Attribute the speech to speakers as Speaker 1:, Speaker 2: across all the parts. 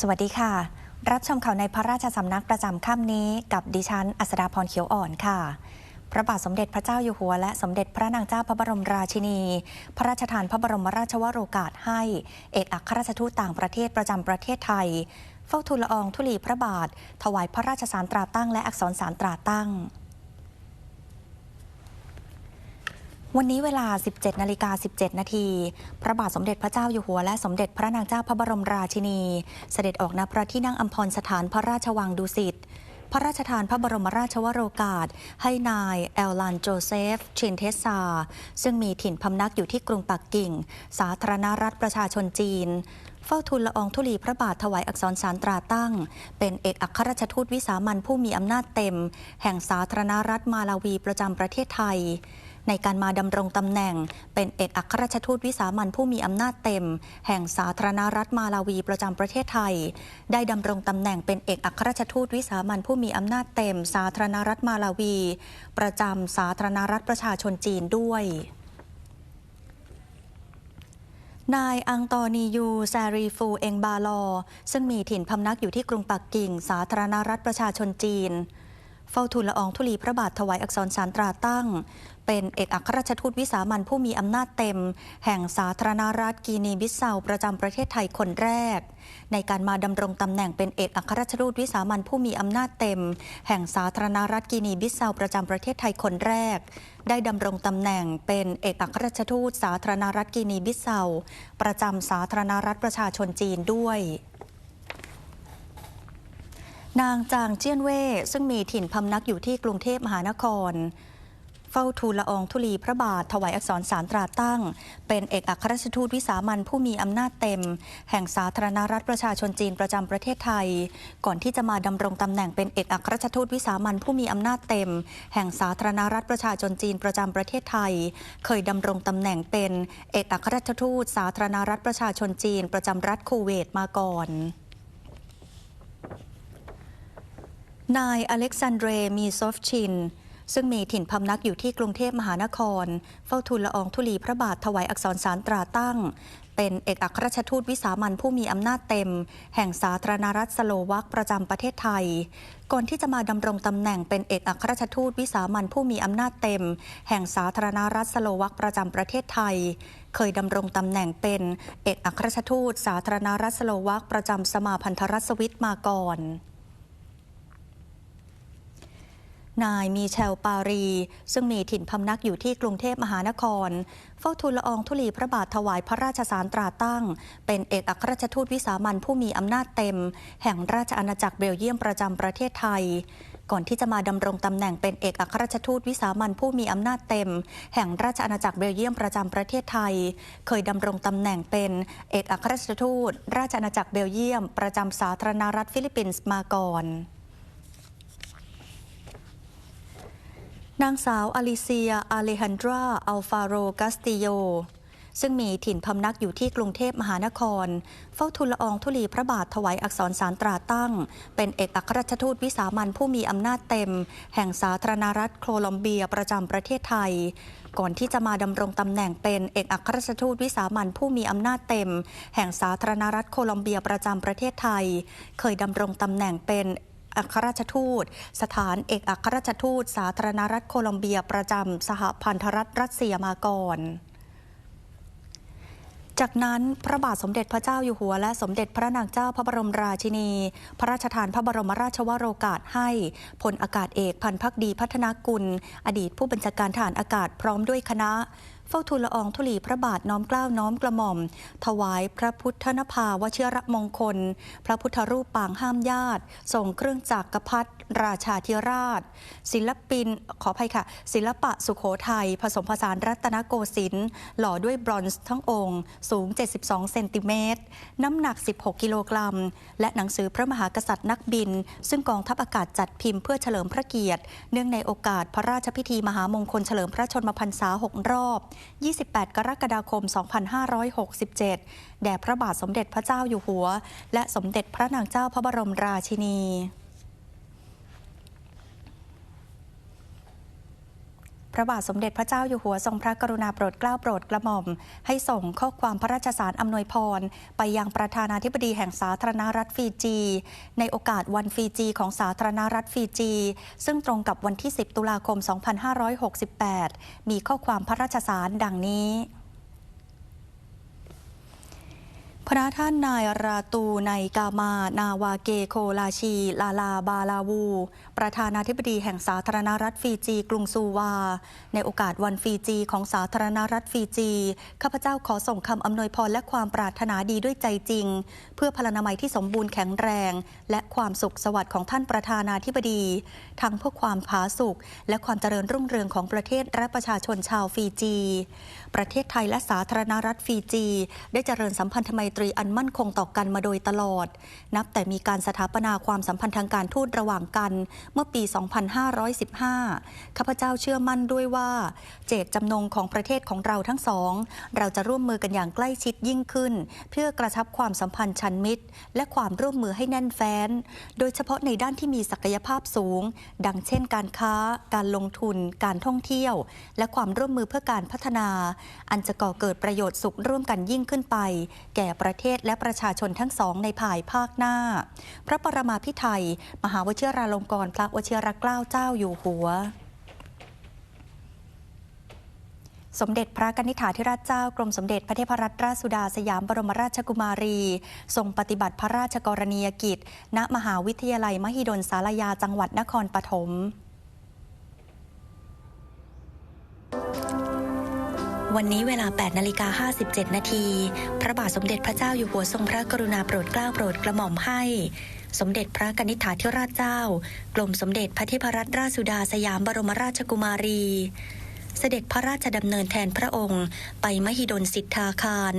Speaker 1: สวัสดีค่ะ รับชมข่าวในพระราชสำนักประจำค่ำนี้ กับดิฉัน อัสดาพรเขียวอ่อนค่ะ พระบาทสมเด็จพระเจ้าอยู่หัว และสมเด็จพระนางเจ้าพระบรมราชินี พระราชทานพระบรมราชวโรกาสให้ เอกอัครราชทูตต่างประเทศประจำประเทศไทย เฝ้าทูลละอองธุลีพระบาท ถวายพระราชสารตราตั้งและอักษรสารตราตั้ง วันนี้เวลา 17 นาฬิกา 17 นาที พระบาทสมเด็จพระเจ้าอยู่หัวและสมเด็จพระนางเจ้าพระบรมราชินี เสด็จออกณพระที่นั่งอัมพรสถานพระราชวังดุสิต พระราชทานพระบรมราชวโรกาส ให้นายแอลลันโจเซฟ ชินเทสซา ซึ่งมีถิ่นพำนักอยู่ที่กรุงปักกิ่ง สาธารณรัฐประชาชนจีนเฝ้าทูลละอองธุลีพระบาทถวายอักษรสารตราตั้ง เป็นเอกอัครราชทูตวิสามันผู้มีอำนาจเต็ม แห่งสาธารณรัฐมาลาวีประจำประเทศไทย ในการมาดำรงตำแหน่ง เป็นเอกอัครราชทูตวิสามันผู้มีอำนาจเต็ม แห่งสาธารณรัฐมาลาวีประจำประเทศไทย ได้ดำรงตำแหน่งเป็นเอกอัครราชทูตวิสามันผู้มีอำนาจเต็ม สาธารณรัฐมาลาวี ประจำสาธารณรัฐประชาชนจีนด้วยนายอังตอนียูแซรีฟูเองบาลอ ซึ่งมีถิ่นพำนักอยู่ที่กรุงปักกิ่ง สาธารณรัฐประชาชนจีน เฝ้าทูลละอองธุลีพระบาทถวายอักษรสารตราตั้ง เป็นเอกอัครราชทูตวิสามันผู้มีอำนาจเต็ม แห่งสาธารณรัฐกีนีบิสเซาประจำประเทศไทยคนแรก ในการมาดำรงตำแหน่งเป็นเอกอัครราชทูตวิสามันผู้มีอำนาจเต็ม แห่งสาธารณรัฐกีนีบิสเซาประจำประเทศไทยคนแรก ได้ดำรงตำแหน่งเป็นเอกอัครราชทูตสาธารณรัฐกีนีบิสเซาประจำสาธารณรัฐประชาชนจีนด้วยนางจางเจี้ยนเว่ซึ่งมีถิ่นพำนักอยู่ที่กรุงเทพมหานคร เฝ้าทูลละอองธุลีพระบาท ถวายอักษรสารตราตั้ง เป็นเอกอัครราชทูตวิสามันผู้มีอำนาจเต็ม แห่งสาธารณรัฐประชาชนจีนประจำประเทศไทย ก่อนที่จะมาดำรงตำแหน่งเป็นเอกอัครราชทูตวิสามันผู้มีอำนาจเต็ม แห่งสาธารณรัฐประชาชนจีนประจำประเทศไทย เคยดำรงตำแหน่งเป็นเอกอัครราชทูตสาธารณรัฐประชาชนจีน ประจำรัฐคูเวตมาก่อนนายอเล็กซานเดรมีซอฟชิน ซึ่งมีถิ่นพำนักอยู่ที่กรุงเทพมหานคร เฝ้าทูลละอองธุลีพระบาทถวายอักษรสารตราตั้ง เป็นเอกอัครราชทูตวิสามันผู้มีอำนาจเต็ม แห่งสาธารณรัฐสโลวักประจำประเทศไทย ก่อนที่จะมาดำรงตำแหน่งเป็นเอกอัครราชทูตวิสามันผู้มีอำนาจเต็ม แห่งสาธารณรัฐสโลวักประจำประเทศไทย เคยดำรงตำแหน่งเป็นเอกอัครราชทูต สาธารณรัฐสโลวักประจำสมาพันธรัฐสวิตมาก่อน นายมีเชลปารี ซึ่งมีถิ่นพำนักอยู่ที่กรุงเทพมหานคร เฝ้าทูลละอองธุลีพระบาทถวายพระราชสารตราตั้ง เป็นเอกอัครราชทูตวิสามันผู้มีอำนาจเต็ม แห่งราชอาณาจักรเบลเยียมประจำประเทศไทย ก่อนที่จะมาดำรงตำแหน่งเป็นเอกอัครราชทูตวิสามันผู้มีอำนาจเต็ม แห่งราชอาณาจักรเบลเยียมประจำประเทศไทย เคยดำรงตำแหน่งเป็นเอกอัครราชทูต ราชอาณาจักรเบลเยียม ประจำสาธารณรัฐฟิลิปปินส์มาก่อน นางสาวอลิเซีย อาเลฮันดรา อัลฟาโรกัสติโย ซึ่งมีถิ่นพำนักอยู่ที่กรุงเทพมหานคร เฝ้าทูลละอองธุลีพระบาทถวายอักษรสารตราตั้ง เป็นเอกอัครราชทูตวิสามันผู้มีอำนาจเต็ม แห่งสาธารณรัฐโคลอมเบียประจำประเทศไทย ก่อนที่จะมาดำรงตำแหน่งเป็นเอกอัครราชทูตวิสามันผู้มีอำนาจเต็ม แห่งสาธารณรัฐโคลอมเบียประจำประเทศไทย เคยดำรงตำแหน่งเป็น อัครราชทูต สถานเอกอัครราชทูต สาธารณรัฐโคลอมเบียประจำสหพันธรัฐรัสเซียมาก่อนจากนั้นพระบาทสมเด็จพระเจ้าอยู่หัวและสมเด็จพระนางเจ้าพระบรมราชินี พระราชทานพระบรมราชวโรกาสให้พลอากาศเอกพันพักดีพัฒนากุล อดีตผู้บัญชาการฐานอากาศพร้อมด้วยคณะ เฝ้าทูลละอองธุลีพระบาทน้อมเกล้าน้อมกระหม่อม ถวายพระพุทธนภาวชิรมงคล พระพุทธรูปปางห้ามญาติส่งเครื่องจักรพัดราชาธิราช ศิลปินขออภัยค่ะ ศิลปะสุขโขทัยผสมผสานรัตนโกสินทร์หล่อด้วยบรอนซ์ทั้งองค์ สูง 72 เซนติเมตร น้ำหนัก 16 กิโลกรัม และหนังสือพระมหากษัตริย์นักบิน ซึ่งกองทัพอากาศจัดพิมพ์เพื่อเฉลิมพระเกียรติ เนื่องในโอกาสพระราชพิธีมหามงคลเฉลิมพระชนมพรรษา 6 รอบ 28 กรกฎาคม 2567 แด่พระบาทสมเด็จพระเจ้าอยู่หัว และสมเด็จพระนางเจ้าพระบรมราชินี พระบาทสมเด็จพระเจ้าอยู่หัวทรงพระกรุณาโปรดเกล้าโปรดกระหม่อม ให้ส่งข้อความพระราชสารอำนวยพร ไปยังประธานาธิบดีแห่งสาธารณรัฐฟีจี ในโอกาสวันฟีจีของสาธารณรัฐฟีจี ซึ่งตรงกับวันที่ 10 ตุลาคม 2568 มีข้อความพระราชสารดังนี้ พระท่านนายราตูในกามานาวาเกโคลาชี ลาลาบาลาวู ประธานาธิบดีแห่งสาธารณรัฐฟิจี กรุงซูวา ในโอกาสวันฟิจีของสาธารณรัฐฟิจี ข้าพเจ้าขอส่งคำอำนวยพรและความปรารถนาดีด้วยใจจริง เพื่อพลานามัยที่สมบูรณ์แข็งแรง และความสุขสวัสดิ์ของท่านประธานาธิบดี ทั้งเพื่อความผาสุกและความเจริญรุ่งเรืองของประเทศและประชาชนชาวฟิจี ประเทศไทยและสาธารณรัฐฟิจี ได้เจริญสัมพันธไมตรีอันมั่นคงต่อกันมาโดยตลอด นับแต่มีการสถาปนาความสัมพันธ์ทางการทูตระหว่างกันเมื่อปี 2515 ข้าพเจ้าเชื่อมั่นด้วยว่า เจตจำนงของประเทศของเราทั้งสอง เราจะร่วมมือกันอย่างใกล้ชิดยิ่งขึ้น เพื่อกระชับความสัมพันธ์ชันมิตร และความร่วมมือให้แน่นแฟ้น โดยเฉพาะในด้านที่มีศักยภาพสูง ดังเช่น การค้า การลงทุน การท่องเที่ยว และความร่วมมือเพื่อการพัฒนาอันจะก่อเกิดประโยชน์สุขร่วมกันยิ่งขึ้นไป แก่ประเทศและประชาชนทั้งสองในภายภาคหน้า พระปรมาภิไธยมหาวชิราลงกรณ์พระวชิรเกล้าเจ้าอยู่หัวสมเด็จพระกนิษฐาธิราชเจ้ากรมสมเด็จพระเทพรัตนราชสุดาสยามบรมราชกุมารี ทรงปฏิบัติพระราชกรณียกิจ ณมหาวิทยาลัยมหิดลสารยาจังหวัดนครปฐม วันนี้เวลา 8 นาฬิกา 57 นาที พระบาทสมเด็จพระเจ้าอยู่หัวทรงพระกรุณาโปรดเกล้าโปรดกระหม่อมให้ สมเด็จพระกนิษฐาธิราชเจ้า กรมสมเด็จพระเทพรัตนราชสุดาสยามบรมราชกุมารี เสด็จพระราชดำเนินแทนพระองค์ ไปมหิดลสิทธาคาร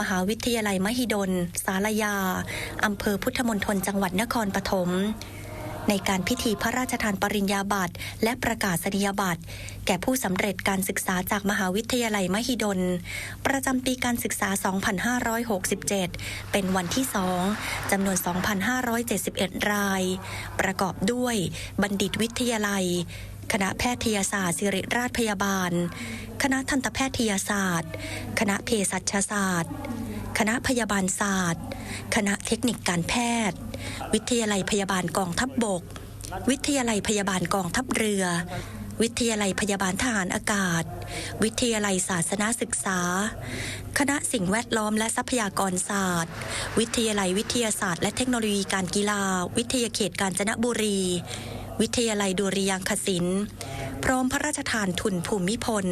Speaker 1: มหาวิทยาลัยมหิดล สารยา อำเภอพุทธมณฑลจังหวัดนครปฐม ในการพิธีพระราชทานปริญญาบัตรและประกาศนียบัตรแก่ผู้สำเร็จการศึกษาจากมหาวิทยาลัยมหิดล ประจำปีการศึกษา 2567 เป็นวันที่ 2จำนวน 2,571 ราย ประกอบด้วยบัณฑิตวิทยาลัย คณะแพทยศาสตร์ศิริราชพยาบาล คณะทันตแพทยศาสตร์ คณะเภสัชศาสตร์ คณะพยาบาลศาสตร์ คณะเทคนิคการแพทย์ วิทยาลัยพยาบาลกองทัพบบก วิทยาลัยพยาบาลกองทัพเรือ วิทยาลัยพยาบาลทหารอากาศ วิทยาลัยศาสนาศึกษา คณะสิ่งแวดล้อมและทรัพยากรศาสตร์ วิทยาลัยวิทยาศาสตร์ และเทคโนโลยีการกีฬา วิทยาเขตกาญจนบุรี วิทยาลัยดุริยางคศิลป์พร้อมพระราชทานทุนภูมิพล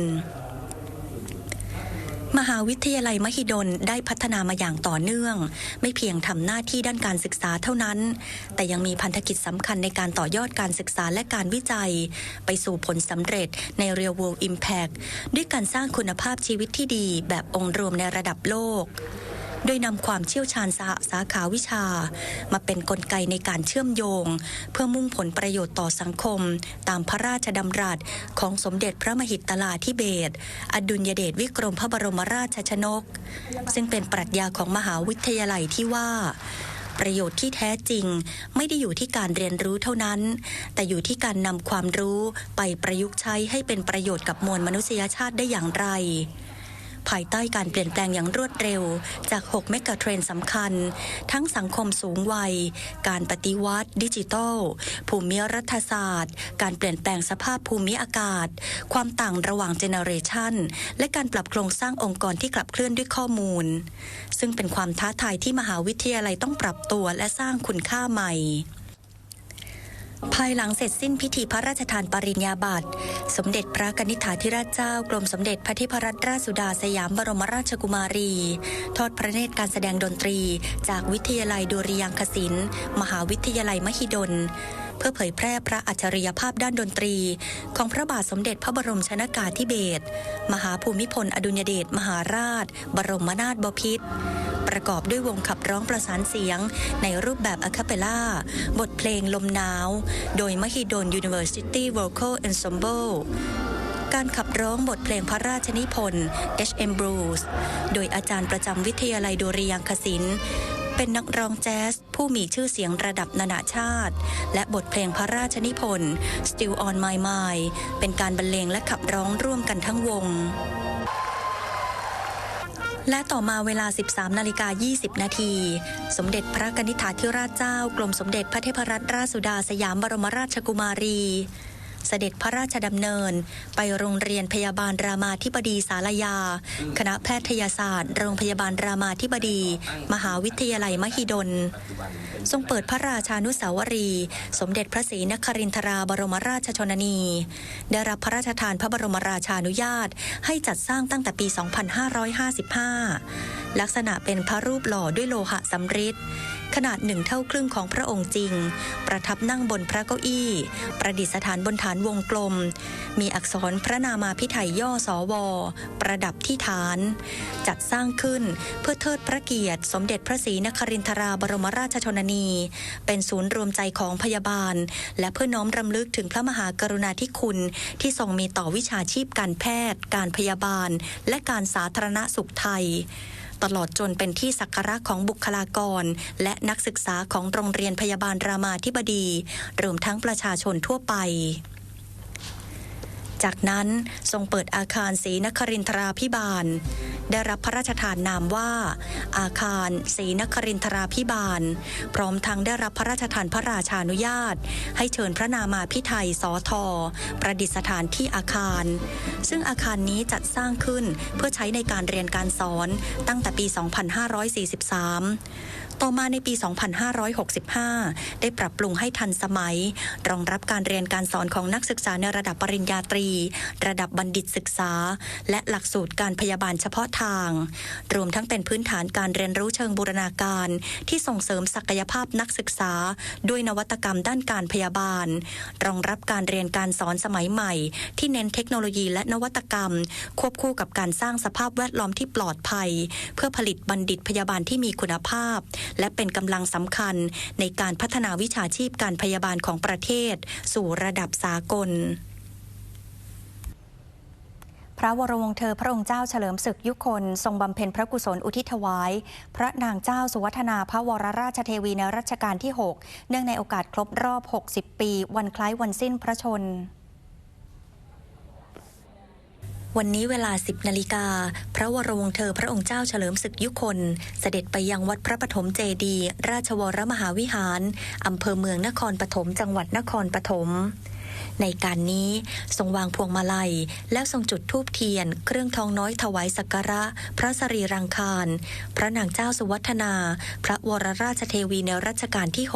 Speaker 1: มหาวิทยาลัยมหิดลได้พัฒนามาอย่างต่อเนื่อง ไม่เพียงทำหน้าที่ด้านการศึกษาเท่านั้น แต่ยังมีพันธกิจสำคัญในการต่อยอดการศึกษาและการวิจัย ไปสู่ผลสำเร็จใน Real World Impact ด้วยการสร้างคุณภาพชีวิตที่ดีแบบองค์รวมในระดับโลก โดยนำความเชี่ยวชาญสหสาขาวิชา มาเป็นนกลไกในการเชื่อมโยง เพื่อมุ่งผลประโยชน์ต่อสังคม ตามพระราชดำรัสของสมเด็จพระมหิตลาธิเบศอดุลยเดชวิกรมพระบรมราชชนก ซึ่งเป็นปรัชญาของมหาวิทยาลัยที่ว่าประโยชน์ที่แท้จริงไม่ได้อยู่ที่การเรียนรู้เท่านั้น แต่อยู่ที่การนำความรู้ไปประยุกต์ใช้ให้เป็นประโยชน์กับมวลมนุษยชาติได้อย่างไร ภายใต้การเปลี่ยนแปลงอย่างรวดเร็ว จาก 6 เมกะเทรนสำคัญ ทั้งสังคมสูงวัย การปฏิวัติดิจิทัล ภูมิรัฐศาสตร์ การเปลี่ยนแปลงสภาพภูมิอากาศ ความต่างระหว่างเจเนอเรชันและการปรับโครงสร้างองค์กรที่กลับเคลื่อนด้วยข้อมูล ซึ่งเป็นความท้าทายที่มหาวิทยาลัยต้องปรับตัวและสร้างคุณค่าใหม่ ภายหลังเสร็จสิ้นพิธีพระราชทานปริญญาบัตรสมเด็จพระกนิษฐาธิราชเจ้ากรมสมเด็จพระเทพรัตนราชสุดาสยามบรมราชกุมารี ทอดพระเนตรการแสดงดนตรี จากวิทยาลัยดุริยางคศิลป์มหาวิทยาลัยมหิดล เพื่อเผยแพร่พระอัจฉริยภาพด้านดนตรี ของพระบาทสมเด็จพระบรมชนากาธิเบศรมหาภูมิพลอดุลยเดชมหาราช บรมนาถบพิตรประกอบด้วยวงขับร้องประสานเสียง ในรูปแบบอะคาเปลล่า บทเพลงลมหนาว โดยมหิดล University Vocal Ensemble การขับร้องบทเพลงพระราชนิพนธ์ H.M. Blues โดยอาจารย์ประจำวิทยาลัยดุริยางคศิลป์ เป็นนักร้องแจ๊สผู้มีชื่อเสียงระดับนานาชาติ และบทเพลงพระราชนิพนธ์ Still on My Mind เป็นการบรรเลงและขับร้องร่วมกันทั้งวงและต่อมาเวลา 13 นาฬิกา 20 นาที สมเด็จพระกนิษฐาธิราชเจ้า กรมสมเด็จพระเทพรัตนราชสุดาสยามบรมราชกุมารี เสด็จพระราชดำเนิน ไปโรงเรียนพยาบาลรามาธิบดีสารยา คณะแพทยศาสตร์ โรงพยาบาลรามาธิบดี มหาวิทยาลัยมหิดล ทรงเปิดพระราชานุสาวรี สมเด็จพระศรีนครินทราบรมราชชนนี ได้รับพระราชทานพระบรมราชานุญาต ให้จัดสร้างตั้งแต่ปี 2555 ลักษณะเป็นพระรูปหล่อด้วยโลหะสำริด ขนาดหนึ่งเท่าครึ่งของพระองค์จริง ประทับนั่งบนพระเก้าอี้ ประดิษฐานบนฐานวงกลม มีอักษรพระนามาพิไทยย่อสอวอประดับที่ฐาน จัดสร้างขึ้นเพื่อเทิดพระเกียรติ สมเด็จพระศรีนครินทราบรมราชชนนี เป็นศูนย์รวมใจของพยาบาล และเพื่อน้อมรำลึกถึงพระมหากรุณาธิคุณที่ทรงมีต่อวิชาชีพการแพทย์ การพยาบาล และการสาธารณสุขไทย ตลอดจนเป็นที่สักการะของบุคลากร และนักศึกษาของโรงเรียนพยาบาลรามาธิบดีรวมทั้งประชาชนทั่วไป จากนั้นทรงเปิดอาคารศรีนครินทราพิบาล ได้รับพระราชทานนามว่า อาคารศรีนครินทราพิบาล พร้อมทั้งได้รับพระราชทานพระราชานุญาต ให้เชิญพระนามาพิไทยสอทอประดิษฐานที่อาคาร ซึ่งอาคารนี้จัดสร้างขึ้นเพื่อใช้ในการเรียนการสอนตั้งแต่ปี 2543 ต่อมาในปี 2565 ได้ปรับปรุงให้ทันสมัย รองรับการเรียนการสอนของนักศึกษาในระดับปริญญาตรี ระดับบัณฑิตศึกษา และหลักสูตรการพยาบาลเฉพาะทาง รวมทั้งเป็นพื้นฐานการเรียนรู้เชิงบูรณาการ ที่ส่งเสริมศักยภาพนักศึกษา ด้วยนวัตกรรมด้านการพยาบาล รองรับการเรียนการสอนสมัยใหม่ ที่เน้นเทคโนโลยีและนวัตกรรม ควบคู่กับการสร้างสภาพแวดล้อมที่ปลอดภัย เพื่อผลิตบัณฑิตพยาบาลที่มีคุณภาพและเป็นกำลังสำคัญในการพัฒนาวิชาชีพการพยาบาลของประเทศ สู่ระดับสากลพระวรวงศ์เธอพระองค์เจ้าเฉลิมศึกยุคน ทรงบำเพ็ญพระกุศลอุทิศถวาย พระนางเจ้าสุวัฒนาพระวรราชเทวีในรัชกาลที่ 6 เนื่องในโอกาสครบรอบ 60 ปี วันคล้ายวันสิ้นพระชน วันนี้เวลา 10นาฬิกา พระวรวงเธอพระองค์เจ้าเฉลิมศึกยุคน เสด็จไปยังวัดพระปฐมเจดี ราชวรมหาวิหาร อำเภอเมืองนครปฐมจังหวัดนครปฐมในการนี้ทรงวางพวงมาลัย แล้วทรงจุดธูปเทียน เครื่องทองน้อยถวายสักการะ พระสรีรังคาร พระนางเจ้าสุวัฒนา พระวรราชเทวีในรัชกาลที่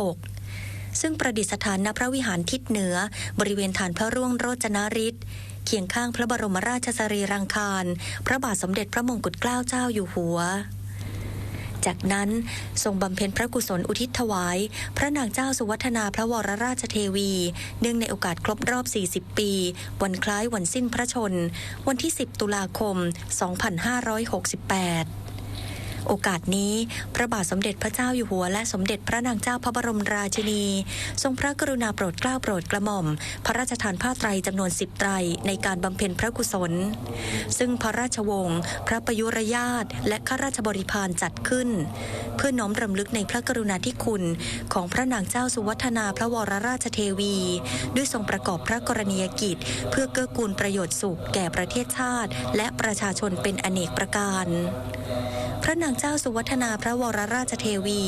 Speaker 1: 6 ซึ่งประดิษฐานณพระวิหารทิศเหนือ บริเวณฐานพระร่วงโรจนฤทธิ์เคียงข้างพระบรมราชสรีรังคารพระบาทสมเด็จพระมงกุฎเกล้าเจ้าอยู่หัวจากนั้นทรงบำเพ็ญพระกุศลอุทิศถวาย พระนางเจ้าสุวัฒนาพระวรราชเทวี เนื่องในโอกาสครบรอบ 40 ปี วันคล้ายวันสิ้นพระชน วันที่ 10 ตุลาคม 2568 โอกาสนี้ พระบาทสมเด็จพระเจ้าอยู่หัว และสมเด็จพระนางเจ้าพระบรมราชินี ทรงพระกรุณาโปรดเกล้าโปรดกระหม่อม พระราชทานผ้าไตรจำนวนสิบไตรในการบำเพ็ญพระกุศล ซึ่งพระราชวงศ์พระประยุรญาตและข้าราชบริพารจัดขึ้น เพื่อน้อมรำลึกในพระกรุณาธิคุณของพระนางเจ้าสุวัฒนาพระวรราชเทวี ด้วยทรงประกอบพระกรณียกิจ เพื่อเกื้อกูลประโยชน์สุขแก่ประเทศชาติ และประชาชนเป็นอเนกประการ พระนางเจ้าสุวัฒนาพระวรราชเทวี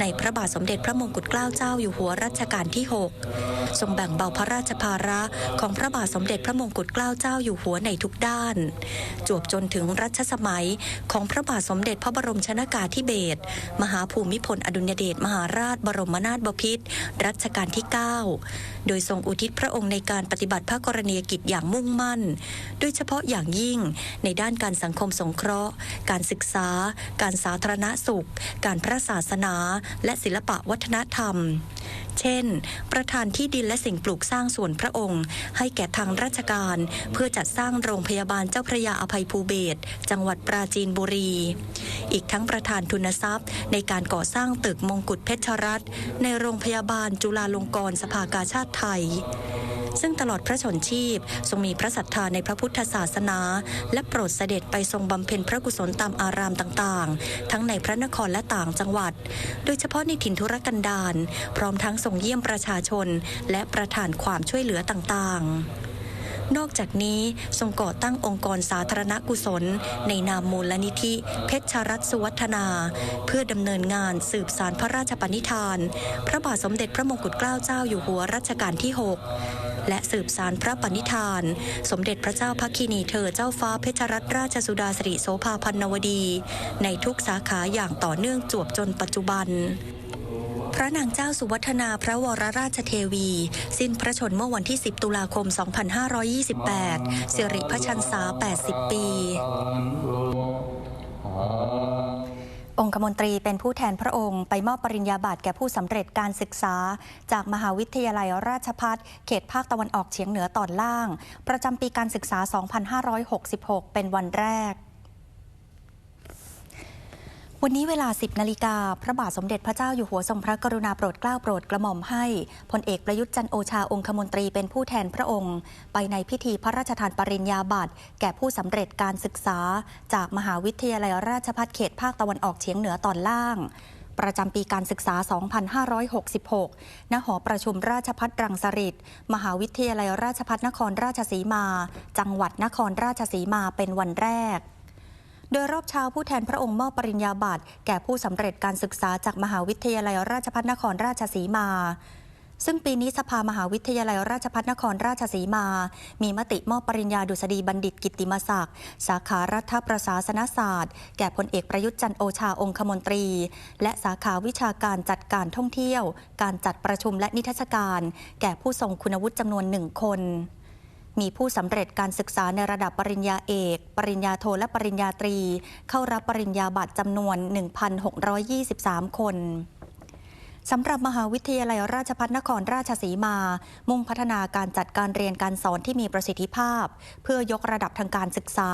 Speaker 1: ในพระบาทสมเด็จพระมงกุฎเกล้าเจ้าอยู่หัวรัชกาลที่ 6 ทรงแบ่งเบาพระราชภาระของพระบาทสมเด็จพระมงกุฎเกล้าเจ้าอยู่หัวในทุกด้าน จวบจนถึงรัชสมัยของพระบาทสมเด็จพระบรมชนากาธิเบศรมหาภูมิพลอดุลยเดชมหาราชบรมนาถบพิตรรัชกาลที่ 9 โดยทรงอุทิศพระองค์ในการปฏิบัติพระกรณียกิจอย่างมุ่งมั่น โดยเฉพาะอย่างยิ่งในด้านการสังคมสงเคราะห์ การศึกษาการสาธารณสุข การพระศาสนา และศิลปะวัฒนธรรม เช่น ประธานที่ดินและสิ่งปลูกสร้างส่วนพระองค์ ให้แก่ทางราชการ เพื่อจัดสร้างโรงพยาบาลเจ้าพระยาอภัยภูเบศจังหวัดปราจีนบุรี อีกทั้งประธานทุนทรัพย์ ในการก่อสร้างตึกมงกุฎเพชรรัตน์ในโรงพยาบาลจุฬาลงกรณ์สภากาชาติไทยซึ่งตลอดพระชนชีพ ทรงมีพระศรัทธาในพระพุทธศาสนา และโปรดเสด็จไปทรงบำเพ็ญพระกุศลตามอารามต่างๆ ทั้งในพระนครและต่างจังหวัด โดยเฉพาะในถิ่นธุรกันดารพร้อมทั้งทรงเยี่ยมประชาชน และประทานความช่วยเหลือต่างๆนอกจากนี้ทรงก่อตั้งองค์กรสาธารณกุศล ในนามมูลนิธิ เพชรรัตน์สุวัฒนา เพื่อดำเนินงานสืบสารพระราชปณิธาน พระบาทสมเด็จพระมงกุฎเกล้าเจ้าอยู่หัวรัชกาลที่ 6 และสืบสารพระปณิธาน สมเด็จพระเจ้าพักคีนีเธอเจ้าฟ้าเพชรรัตนราชสุดาสิริโสภาพันนวดี ในทุกสาขาอย่างต่อเนื่องจวบจนปัจจุบัน พระนางเจ้าสุวัฒนาพระวรราชเทวี สิ้นพระชนเมื่อวันที่ 10 ตุลาคม 2528 สิริพระชันษา 80 ปี องคมนตรีเป็นผู้แทนพระองค์ไปมอบปริญญาบัตรแก่ผู้สำเร็จการศึกษา จากมหาวิทยาลัยราชพัฒเขตภาคตะวันออกเฉียงเหนือตอนล่าง ประจำปีการศึกษา 2566 เป็นวันแรก วันนี้เวลา 10นาฬิกาพระบาทสมเด็จพระเจ้าอยู่หัวทรงพระกรุณาโปรดเกล้าโปรดกระหม่อมให้พลเอกประยุทธ์จันโอชาองคมนตรีเป็นผู้แทนพระองค์ ไปในพิธีพระราชทานปริญญาบัตรแก่ผู้สำเร็จการศึกษา จากมหาวิทยาลัยราชภัฏเขตภาคตะวันออกเฉียงเหนือตอนล่างประจำปีการศึกษา 2566 ณ หอประชุมราชพัฒรังสฤษมหาวิทยาลัยราชพัฒนครราชสีมา จังหวัดนครราชสีมาเป็นวันแรก โดยรอบเช้าผู้แทนพระองค์มอบปริญญาบัตรแก่ผู้สำเร็จการศึกษาจากมหาวิทยาลัยราชภัฏนครราชสีมาซึ่งปีนี้สภามหาวิทยาลัยราชภัฏนครราชสีมา มีมติมอบปริญญาดุษฎีบัณฑิตกิติมศักดิ์ สาขารัฐประศาสนศาสตร์ แก่พลเอกประยุทธ์จันโอชาองคมนตรี และสาขาวิชาการจัดการท่องเที่ยว การจัดประชุมและนิทรรศการ แก่ผู้ทรงคุณวุฒิจำนวนหนึ่งคน มีผู้สำเร็จการศึกษาในระดับปริญญาเอก ปริญญาโทและปริญญาตรี เข้ารับปริญญาบัตรจำนวน 1,623 คน สำหรับมหาวิทยาลัยราชภัฏนครราชสีมา มุ่งพัฒนาการจัดการเรียนการสอนที่มีประสิทธิภาพ เพื่อยกระดับทางการศึกษา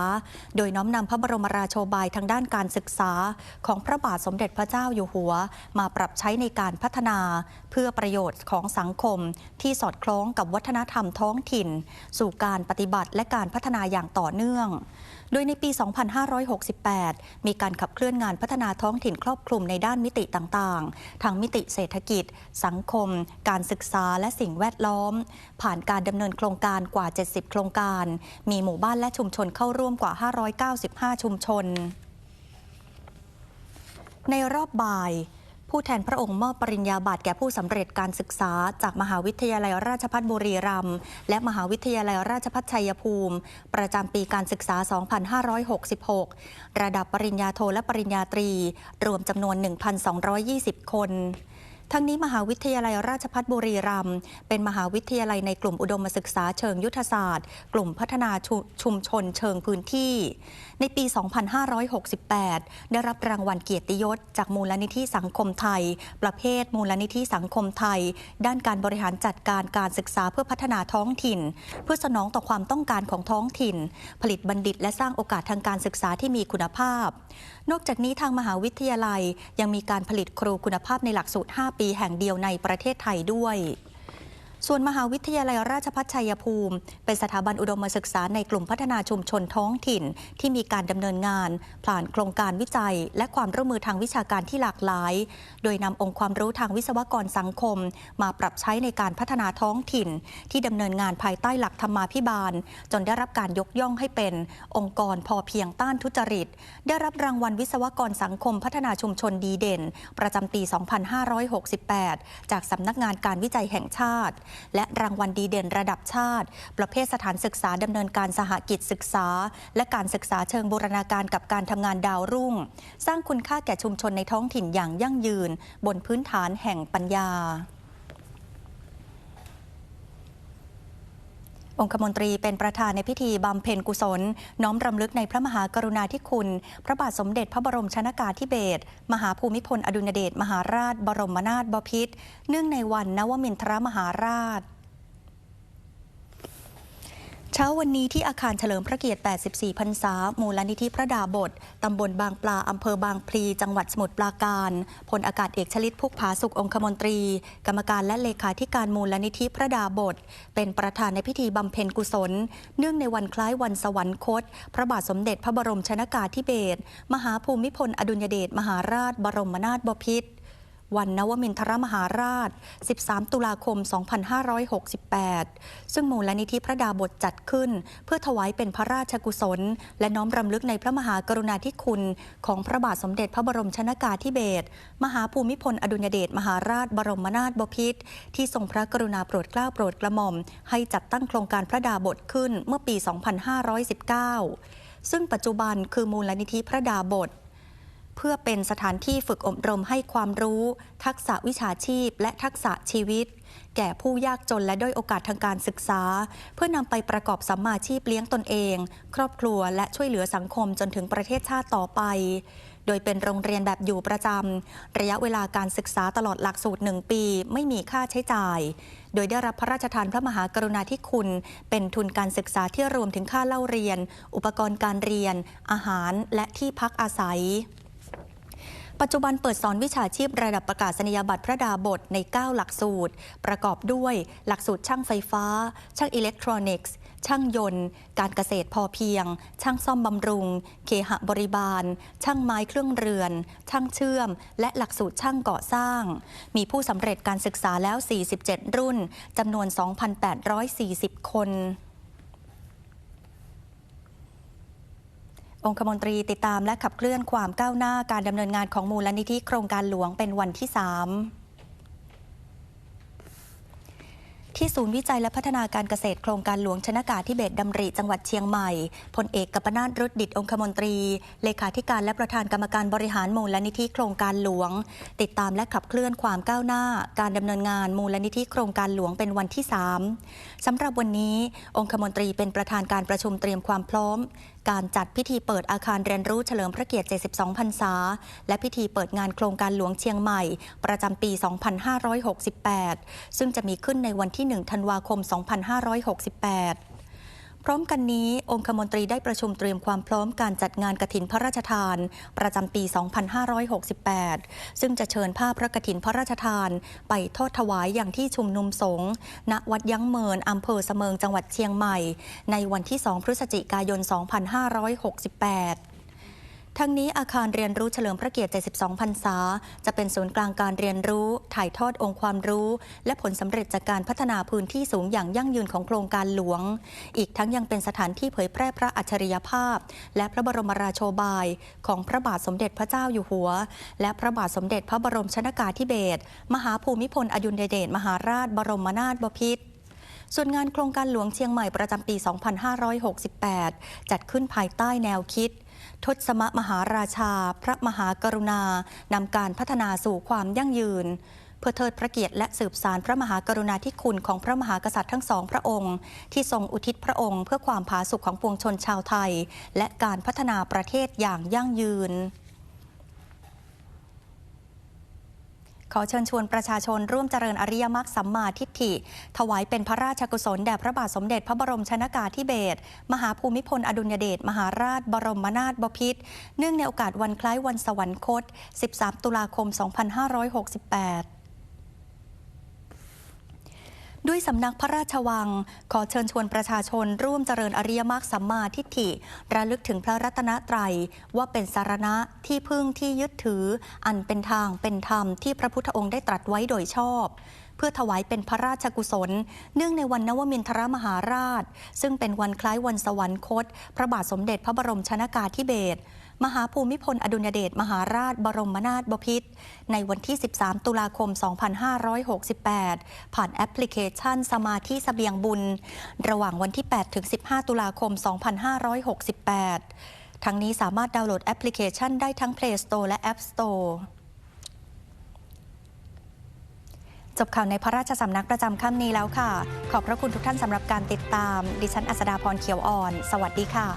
Speaker 1: โดยน้อมนำพระบรมราโชบายทางด้านการศึกษา ของพระบาทสมเด็จพระเจ้าอยู่หัว มาปรับใช้ในการพัฒนา เพื่อประโยชน์ของสังคม ที่สอดคล้องกับวัฒนธรรมท้องถิ่น สู่การปฏิบัติและการพัฒนาอย่างต่อเนื่อง โดยในปี 2568 มีการขับเคลื่อนงานพัฒนาท้องถิ่นครอบคลุมในด้านมิติต่างๆทั้งมิติเศรษฐกิจ สังคม การศึกษาและสิ่งแวดล้อม ผ่านการดำเนินโครงการกว่า 70 โครงการ มีหมู่บ้านและชุมชนเข้าร่วมกว่า 595 ชุมชน ในรอบบ่าย ผู้แทนพระองค์มอบปริญญาบัตรแก่ผู้สำเร็จการศึกษา จากมหาวิทยาลัยราชภัฏบุรีรัมย์และมหาวิทยาลัยราชภัฏชัยภูมิ ประจำปีการศึกษา 2566 ระดับปริญญาโทและปริญญาตรี รวมจำนวน 1,220 คน ทั้งนี้มหาวิทยาลัยราชภัฏบุรีรัมย์เป็นมหาวิทยาลัยในกลุ่มอุดมศึกษาเชิงยุทธศาสตร์ กลุ่มพัฒนาชชุมชนเชิงพื้นที่ ในปี 2568 ได้รับรางวัลเกียรติยศ จากมูลนิธิสังคมไทย ประเภทมูลนิธิสังคมไทย ด้านการบริหารจัดการการศึกษาเพื่อพัฒนาท้องถิ่น เพื่อสนองต่อความต้องการของท้องถิ่น ผลิตบัณฑิต และสร้างโอกาสทางการศึกษาที่มีคุณภาพนอกจากนี้ทางมหาวิทยาลัยยังมีการผลิตครูคุณภาพในหลักสูตร 5 ปีแห่งเดียวในประเทศไทยด้วย ส่วนมหาวิทยาลัยราชภัฏชัยภูมิ เป็นสถาบันอุดมศึกษาในกลุ่มพัฒนาชุมชนท้องถิ่น ที่มีการดำเนินงาน ผ่านโครงการวิจัย และความร่วมมือทางวิชาการที่หลากหลาย โดยนำองค์ความรู้ทางวิศวกรสังคม มาปรับใช้ในการพัฒนาท้องถิ่น ที่ดำเนินงานภายใต้หลักธรรมาภิบาล จนได้รับการยกย่องให้เป็น องค์กรพอเพียงต้านทุจริต ได้รับรางวัลวิศวกรสังคม พัฒนาชุมชนดีเด่น ประจำปี 2568 จากสำนักงานการวิจัยแห่งชาติและรางวัลดีเด่นระดับชาติ ประเภทสถานศึกษาดำเนินการสหกิจศึกษา และการศึกษาเชิงบูรณาการกับการทำงานดาวรุ่ง สร้างคุณค่าแก่ชุมชนในท้องถิ่นอย่างยั่งยืน บนพื้นฐานแห่งปัญญา องคมนตรีเป็นประธานในพิธีบำเพ็ญกุศล น้อมรำลึกในพระมหากรุณาธิคุณ พระบาทสมเด็จพระบรมชนากาธิเบศรมหาภูมิพลอดุลยเดชมหาราช บรมนาถบพิตรเนื่องในวันนวมินทรมหาราช เช้าวันนี้ที่อาคารเฉลิมพระเกียรติ 84 พรรษา มูลนิธิพระดาบท ตำบลบางปลา อำเภอบางพลี จังหวัดสมุทรปราการ พลอากาศเอกชลิตพุกผาสุของคมนตรี กรรมการและเลขาธิการมูลนิธิพระดาบท เป็นประธานในพิธีบำเพ็ญกุศล เนื่องในวันคล้ายวันสวรรคต พระบาทสมเด็จพระบรมชนากาธิเบศร มหาภูมิพลอดุลยเดช มหาราช บรมนาถบพิตร วันนวมินทรมหาราช 13 ตุลาคม 2568 ซึ่งมูลนิธิพระดาบทจัดขึ้น เพื่อถวายเป็นพระราชกุศล และน้อมรำลึกในพระมหากรุณาธิคุณ ของพระบาทสมเด็จพระบรมชนากาธิเบศรมหาภูมิพลอดุลยเดชมหาราชบรมนาถบพิตรที่ทรงพระกรุณาโปรดเกล้าโปรดกระหม่อม ให้จัดตั้งโครงการพระดาบทขึ้นเมื่อปี 2519 ซึ่งปัจจุบันคือมูลนิธิพระดาบท เพื่อเป็นสถานที่ฝึกอบรมให้ความรู้ ทักษะวิชาชีพ และทักษะชีวิต แก่ผู้ยากจนและด้อยโอกาสทางการศึกษา เพื่อนำไปประกอบสัมมาชีพเลี้ยงตนเอง ครอบครัวและช่วยเหลือสังคมจนถึงประเทศชาติต่อไป โดยเป็นโรงเรียนแบบอยู่ประจำระยะเวลาการศึกษาตลอดหลักสูตรหนึ่งปี ไม่มีค่าใช้จ่าย โดยได้รับพระราชทานพระมหากรุณาธิคุณ เป็นทุนการศึกษาที่รวมถึงค่าเล่าเรียน อุปกรณ์การเรียน อาหารและที่พักอาศัย ปัจจุบันเปิดสอนวิชาชีพระดับประกาศนียบัตรพระดาบทใน 9 หลักสูตร ประกอบด้วยหลักสูตรช่างไฟฟ้า ช่างอิเล็กทรอนิกส์ช่างยนต์ การเกษตรพอเพียง ช่างซ่อมบำรุง เคหะบริบาล ช่างไม้เครื่องเรือน ช่างเชื่อม และหลักสูตรช่างก่อสร้าง มีผู้สำเร็จการศึกษาแล้ว 47 รุ่นจำนวน 2,840 คน องคมนตรีติดตามและขับเคลื่อนความก้าวหน้าการดำเนินงานของมูลนิธิโครงการหลวงเป็นวันที่ 3ที่ศูนย์วิจัยและพัฒนาการเกษตรโครงการหลวงชนากาธิเบศรดำริจังหวัดเชียงใหม่พลเอกกัปนาตรุดดิตองคมนตรี เลขาธิการและประธานกรรมการบริหารมูลนิธิโครงการหลวง ติดตามและขับเคลื่อนความก้าวหน้า การดำเนินงานมูลนิธิโครงการหลวงเป็นวันที่ 3สำหรับวันนี้องคมนตรีเป็นประธานการประชุมเตรียมความพร้อมการจัดพิธีเปิดอาคารเรียนรู้เฉลิมพระเกียรติ 72 พรรษา และพิธีเปิดงานโครงการหลวงเชียงใหม่ ประจำปี 2568 ซึ่งจะมีขึ้นในวันที่ 1 ธันวาคม 2568 พร้อมกันนี้ องคมนตรีได้ประชุมเตรียมความพร้อมการจัดงานกระถินพระราชทาน ประจำปี 2568 ซึ่งจะเชิญภาพพระกฐินพระราชทาน ไปทอดถวายอย่างที่ชุมนุมสงฆ์ณวัดยั้งเมินอำเภอเสมิงจังหวัดเชียงใหม่ ในวันที่ 2 พฤศจิกายน 2568 ทั้งนี้อาคารเรียนรู้เฉลิมพระเกียรติ 72 พรรษา จะเป็นศูนย์กลางการเรียนรู้ ถ่ายทอดองค์ความรู้ และผลสำเร็จจากการพัฒนาพื้นที่สูงอย่างยั่งยืนของโครงการหลวง อีกทั้งยังเป็นสถานที่เผยแพร่พระอัจฉริยภาพ และพระบรมราโชบาย ของพระบาทสมเด็จพระเจ้าอยู่หัว และพระบาทสมเด็จพระบรมชนากาธิเบศรมหาภูมิพลอดุลยเดชมหาราชบรมนาถบพิตร ส่วนงานโครงการหลวงเชียงใหม่ประจำปี 2568 จัดขึ้นภายใต้แนวคิด ทศมมหาราชา พระมหากรุณานำการพัฒนาสู่ความยั่งยืนเพื่อเทิดพระเกียรติและสืบสารพระมหากรุณาธิคุณของพระมหากษัตริย์ทั้งสองพระองค์ ที่ทรงอุทิศพระองค์เพื่อความผาสุกของปวงชนชาวไทย และการพัฒนาประเทศอย่างยั่งยืน ขอเชิญชวนประชาชนร่วมเจริญอริยมรรคสัมมาทิฏฐิ ถวายเป็นพระราชกุศลแด่พระบาทสมเด็จพระบรมชนากาธิเบศรมหาภูมิพลอดุลยเดชมหาราชบรมนาถบพิตรเนื่องในโอกาสวันคล้ายวันสวรรคต 13 ตุลาคม 2568 ด้วยสำนักพระราชวัง ขอเชิญชวนประชาชนร่วมเจริญอริยมรรคสัมมาทิฏฐิ ระลึกถึงพระรัตนตรัย ว่าเป็นสารณะที่พึ่งที่ยึดถือ อันเป็นทางเป็นธรรมที่พระพุทธองค์ได้ตรัสไว้โดยชอบ เพื่อถวายเป็นพระราชกุศล เนื่องในวันนวมินทรมหาราช ซึ่งเป็นวันคล้ายวันสวรรคต พระบาทสมเด็จพระบรมชนากาธิเบศร มหาภูมิพลอดุลยเดชมหาราชบรมนาถบพิตรในวันที่ 13 ตุลาคม 2568 ผ่านแอปพลิเคชันสมาธิเสบียงบุญ ระหว่างวันที่ 8 ถึง 15 ตุลาคม 2568 ทั้งนี้สามารถดาวน์โหลดแอปพลิเคชันได้ทั้ง Play Store และ App Store จบข่าวในพระราชสำนักประจำค่ำนี้แล้วค่ะ ขอบพระคุณทุกท่านสำหรับการติดตาม ดิฉันอัสดาพรเขียวอ่อน สวัสดีค่ะ